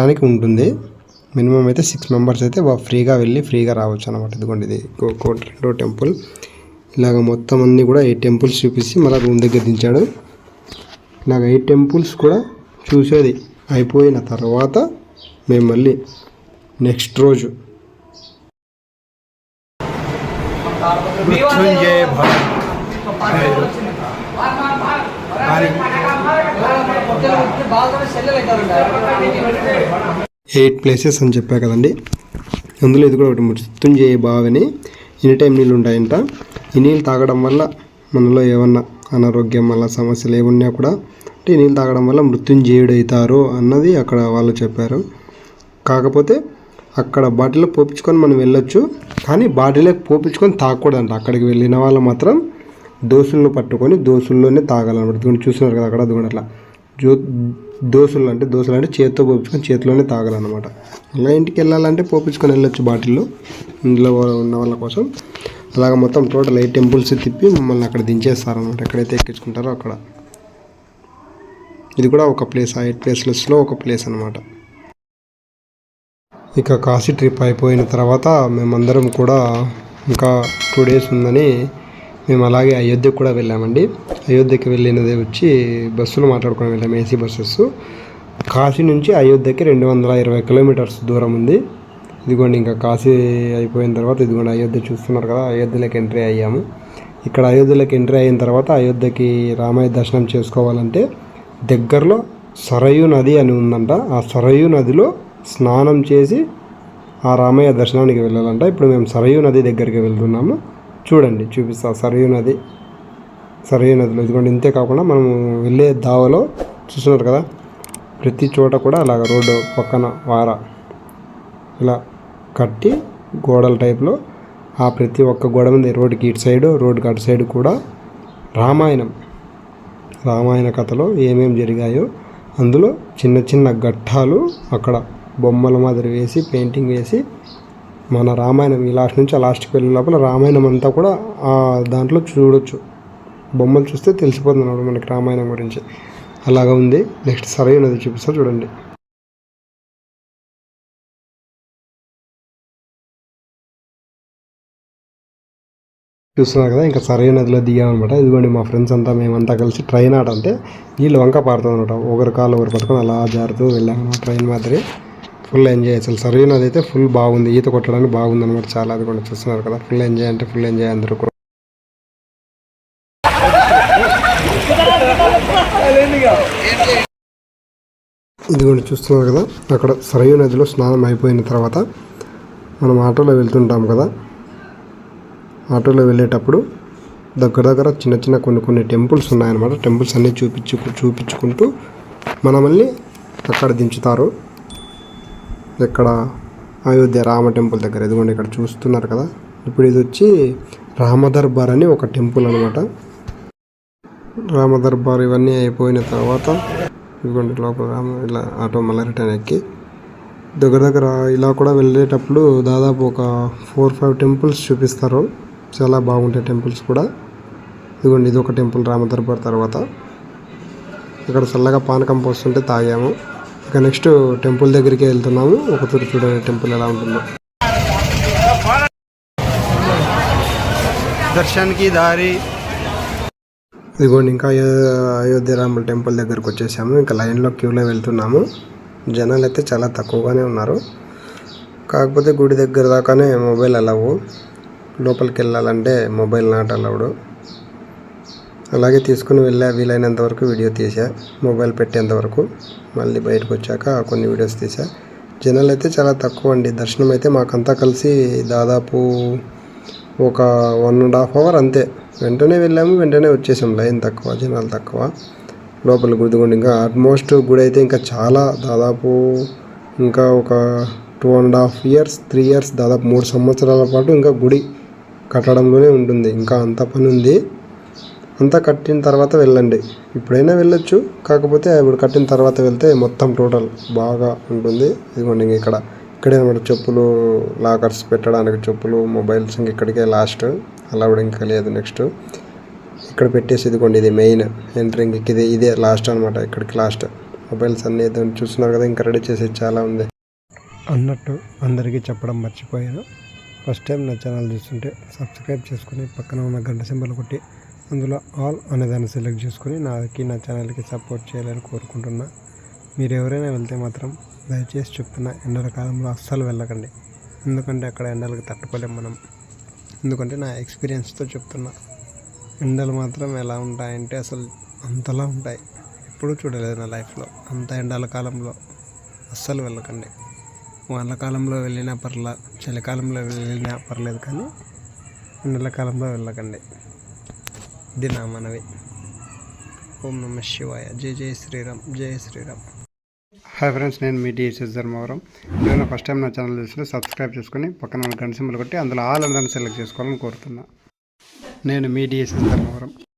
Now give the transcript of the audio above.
దానికి ఉంటుంది మినిమం అయితే సిక్స్ మెంబర్స్ అయితే వా- ఫ్రీగా వెళ్ళి ఫ్రీగా రావచ్చు అనమాట ఇదిగోండి ఇది కోట రెండో టెంపుల్ ఇలాగ మొత్తం అన్నీ కూడా ఎయిట్ టెంపుల్స్ చూపించి మళ్ళీ రూమ్ దగ్గర దించాడు ఇలాగ ఎయిట్ టెంపుల్స్ కూడా చూసేది అయిపోయిన తర్వాత మేము మళ్ళీ నెక్స్ట్ రోజు మృత్యుంజయ భవ ఎయిట్ ప్లేసెస్ అని చెప్పా కదండి. అందులో ఇది కూడా ఒకటి మృత్యుంజయ బావిని ఎనీ టైం నీళ్ళు ఉంటాయంట. ఈ నీళ్ళు తాగడం వల్ల మనలో ఏమన్నా అనారోగ్యం వల్ల సమస్యలు ఏమున్నా కూడా అంటే నీళ్ళు తాగడం వల్ల మృత్యుంజయుడు అవుతారు అన్నది అక్కడ వాళ్ళు చెప్పారు. కాకపోతే అక్కడ బాటిల్లో పోపించుకొని మనం వెళ్ళొచ్చు. కానీ బాటిల్లో పోపించుకొని తాగకూడదంట. అక్కడికి వెళ్ళిన వాళ్ళు మాత్రం దోసులను పట్టుకొని దోసుల్లోనే తాగాలన్నమాట. ఇదిగోండి చూస్తున్నారు కదా అక్కడ అదిగోండి అట్లా. జ్యో దోసులు అంటే దోశలు అంటే చేతితో పోపించుకొని చేతిలోనే తాగాలన్నమాట. అలా ఇంటికి వెళ్ళాలంటే పోపించుకొని వెళ్ళొచ్చు బాటిల్లో ఇంట్లో ఉన్న వాళ్ళ కోసం. అలాగ మొత్తం టోటల్ ఎయిట్ టెంపుల్స్ తిప్పి మమ్మల్ని అక్కడ దించేస్తారనమాట ఎక్కడైతే ఎక్కించుకుంటారో అక్కడ. ఇది కూడా ఒక ప్లేస్ ఆ ఎయిట్ ప్లేస్లెస్లో ఒక ప్లేస్ అనమాట ఇక కాశీ ట్రిప్ అయిపోయిన తర్వాత మేమందరం కూడా ఇంకా టూ డేస్ ఉందని మేము అలాగే అయోధ్యకు కూడా వెళ్ళామండి. అయోధ్యకి వెళ్ళినది వచ్చి బస్సులు మాట్లాడుకొని వెళ్ళాము ఏసీ బస్సెస్. కాశీ నుంచి అయోధ్యకి రెండు వందల ఇరవై కిలోమీటర్స్ దూరం ఉంది. ఇదిగోండి ఇంకా కాశీ అయిపోయిన తర్వాత ఇదిగోండి అయోధ్య చూస్తున్నారు కదా అయోధ్యలోకి ఎంట్రీ అయ్యాము. ఇక్కడ అయోధ్యలోకి ఎంట్రీ అయిన తర్వాత అయోధ్యకి రామయ్య దర్శనం చేసుకోవాలంటే దగ్గరలో సరయు నది అని ఉందంట. ఆ సరయు నదిలో స్నానం చేసి ఆ రామయ్య దర్శనానికి వెళ్ళాలంట. ఇప్పుడు మేము సరయు నది దగ్గరికి వెళ్తున్నాము. చూడండి చూపిస్తా. సరయూ నది. సరయూ నదిలో. ఇదిగోండి ఇంతే కాకుండా మనం వెళ్ళే దావలో చూస్తున్నారు కదా ప్రతి చోట కూడా అలాగ రోడ్డు పక్కన వార ఇలా కట్టి గోడల టైప్లో ఆ ప్రతి ఒక్క గోడ మీద రోడ్డుకి ఇటు సైడు రోడ్డుకి అటు సైడ్ కూడా రామాయణం. రామాయణ కథలో ఏమేమి జరిగాయో అందులో చిన్న చిన్న ఘట్టాలు అక్కడ బొమ్మల మాదిరి వేసి పెయింటింగ్ వేసి మన రామాయణం ఈ లాస్ట్ నుంచి ఆ లాస్ట్కి వెళ్ళే లోపల రామాయణం అంతా కూడా ఆ దాంట్లో చూడొచ్చు. బొమ్మలు చూస్తే తెలిసిపోతుంది అన్నమాట మనకి రామాయణం గురించి. అలాగా ఉంది. నెక్స్ట్ సరైనది చూపిస్తా చూడండి. చూస్తున్నారు కదా ఇంకా సరైన నదిలో దిగామన్నమాట ఇదిగోండి మా ఫ్రెండ్స్ అంతా మేమంతా కలిసి ట్రైన్ ఆట అంటే నీళ్ళు వంక పారుతుంది అనమాట ఒకరి కాళ్ళు ఒకరు పట్టుకొని అలా జారుతూ వెళ్ళాము ట్రైన్ మాదిరి. ఫుల్ ఎంజాయ్ అసలు సర్వీన్ నది అయితే ఫుల్ బాగుంది. ఈత కొట్టడానికి బాగుంది అనమాట చాలా అది కూడా చూస్తున్నారు కదా. ఫుల్ ఎంజాయ్ అంటే ఫుల్ ఎంజాయ్ అందరూ కూడా. ఇదిగోండి చూస్తున్నారు కదా. అక్కడ సరయు నదిలో స్నానం అయిపోయిన తర్వాత మనం ఆటోలో వెళ్తుంటాం కదా. ఆటోలో వెళ్ళేటప్పుడు దగ్గర దగ్గర చిన్న చిన్న కొన్ని కొన్ని టెంపుల్స్ ఉన్నాయన్నమాట. టెంపుల్స్ అన్నీ చూపించు చూపించుకుంటూ మనమల్ని అక్కడ దించుతారు. ఇక్కడ అయోధ్య రామ టెంపుల్ దగ్గర. ఇదిగోండి ఇక్కడ చూస్తున్నారు కదా. ఇప్పుడు ఇది వచ్చి రామదర్బార్ అని ఒక టెంపుల్ అనమాట రామదర్బార్ ఇవన్నీ అయిపోయిన తర్వాత ఇదిగోండి లోపల రామ ఇలా ఆటో మళ్ళీ రిటర్న్ ఎక్కి దగ్గర దగ్గర ఇలా కూడా వెళ్ళేటప్పుడు దాదాపు ఒక ఫోర్ ఫైవ్ టెంపుల్స్ చూపిస్తారు. చాలా బాగుంటాయి టెంపుల్స్ కూడా. ఇదిగోండి ఇది ఒక టెంపుల్ రామదర్బార్ తర్వాత. ఇక్కడ చల్లగా పానకం పోస్తుంటే తాగాము. ఇక నెక్స్ట్ టెంపుల్ దగ్గరికి వెళ్తున్నాము. ఒక చూడండి టెంపుల్ ఎలా ఉంటుందో. దర్శన్కి దారి. ఇదిగోండి ఇంకా అయో- అయోధ్య రాముల టెంపుల్ దగ్గరకు వచ్చేసాము. ఇంకా లైన్లో క్యూలో వెళ్తున్నాము. జనాలు అయితే చాలా తక్కువగానే ఉన్నారు. కాకపోతే గుడి దగ్గర దాకానే మొబైల్ అలవు లోపలికి వెళ్ళాలంటే మొబైల్ నాట్ అలౌడ్ అలాగే తీసుకుని వెళ్ళా వీలైనంత వరకు వీడియో తీసా మొబైల్ పెట్టేంత వరకు. మళ్ళీ బయటకు వచ్చాక కొన్ని వీడియోస్ తీసా. జనాలు అయితే చాలా తక్కువ అండి. దర్శనం అయితే మాకంతా కలిసి దాదాపు ఒక వన్ అండ్ హాఫ్ అవర్ అంతే. వెంటనే వెళ్ళాము వెంటనే వచ్చేసాం. లైన్ తక్కువ జనాలు తక్కువ. లోపల గుడిదుగుండి ఇంకా ఆల్మోస్ట్ గుడి అయితే ఇంకా చాలా దాదాపు ఇంకా ఒక two and half years three years దాదాపు మూడు సంవత్సరాల పాటు ఇంకా గుడి కట్టడంలోనే ఉంటుంది. ఇంకా అంత పని ఉంది. అంతా కట్టిన తర్వాత వెళ్ళండి. ఇప్పుడైనా వెళ్ళొచ్చు. కాకపోతే ఇప్పుడు కట్టిన తర్వాత వెళ్తే మొత్తం టోటల్ బాగా ఉంటుంది. ఇదిగోండి ఇంక ఇక్కడ. ఇక్కడే అనమాట చెప్పులు లాకర్స్ పెట్టడానికి చెప్పులు మొబైల్స్ ఇంక ఇక్కడికే లాస్ట్. అలా కూడా ఇంకా లేదు నెక్స్ట్. ఇక్కడ పెట్టేసి ఇదిగోండి ఇది మెయిన్ ఎంట్రింగ్. ఇది ఇదే లాస్ట్ అనమాట ఇక్కడికి లాస్ట్. మొబైల్స్ అన్నీ చూస్తున్నారు కదా ఇంకా రెడీ చేసేది చాలా ఉంది. అన్నట్టు అందరికీ చెప్పడం మర్చిపోయాను. ఫస్ట్ టైం నా ఛానల్ చూస్తుంటే సబ్స్క్రైబ్ చేసుకుని పక్కన ఉన్న గంట సింబల్ కొట్టి అందులో ఆల్ అనే దాన్ని సెలెక్ట్ చేసుకుని నాకి నా ఛానల్కి సపోర్ట్ చేయాలని కోరుకుంటున్నా. మీరు ఎవరైనా వెళ్తే మాత్రం దయచేసి చెప్తున్నా ఎండల కాలంలో అస్సలు వెళ్ళకండి. ఎందుకంటే అక్కడ ఎండలకు తట్టుకోలేం మనం. ఎందుకంటే నా ఎక్స్పీరియన్స్తో చెప్తున్నా ఎండలు మాత్రం ఎలా ఉంటాయంటే అసలు అంతలా ఉంటాయి. ఎప్పుడూ చూడలేదు నా లైఫ్లో. అంత ఎండల కాలంలో అస్సలు వెళ్ళకండి. వానకాలంలో వెళ్ళినా పర్లా చలికాలంలో వెళ్ళినా పర్లేదు కానీ ఎండల కాలంలో వెళ్ళకండి. ఇది నా మనవి ఓం నమ శివాయ. జై జై శ్రీరామ్. జై శ్రీరామ్. హాయ్ ఫ్రెండ్స్ నేను మీ డిఎస్ఎస్ ధర్మవరం. నేను ఫస్ట్ టైం నా ఛానల్ చూస్తే సబ్స్క్రైబ్ చేసుకుని పక్కన గంట సింబల్ కొట్టి అందులో ఆల్ అందరిని సెలెక్ట్ చేసుకోవాలని కోరుతున్నా. నేను మీ డిఎస్ఎస్ ధర్మవరం.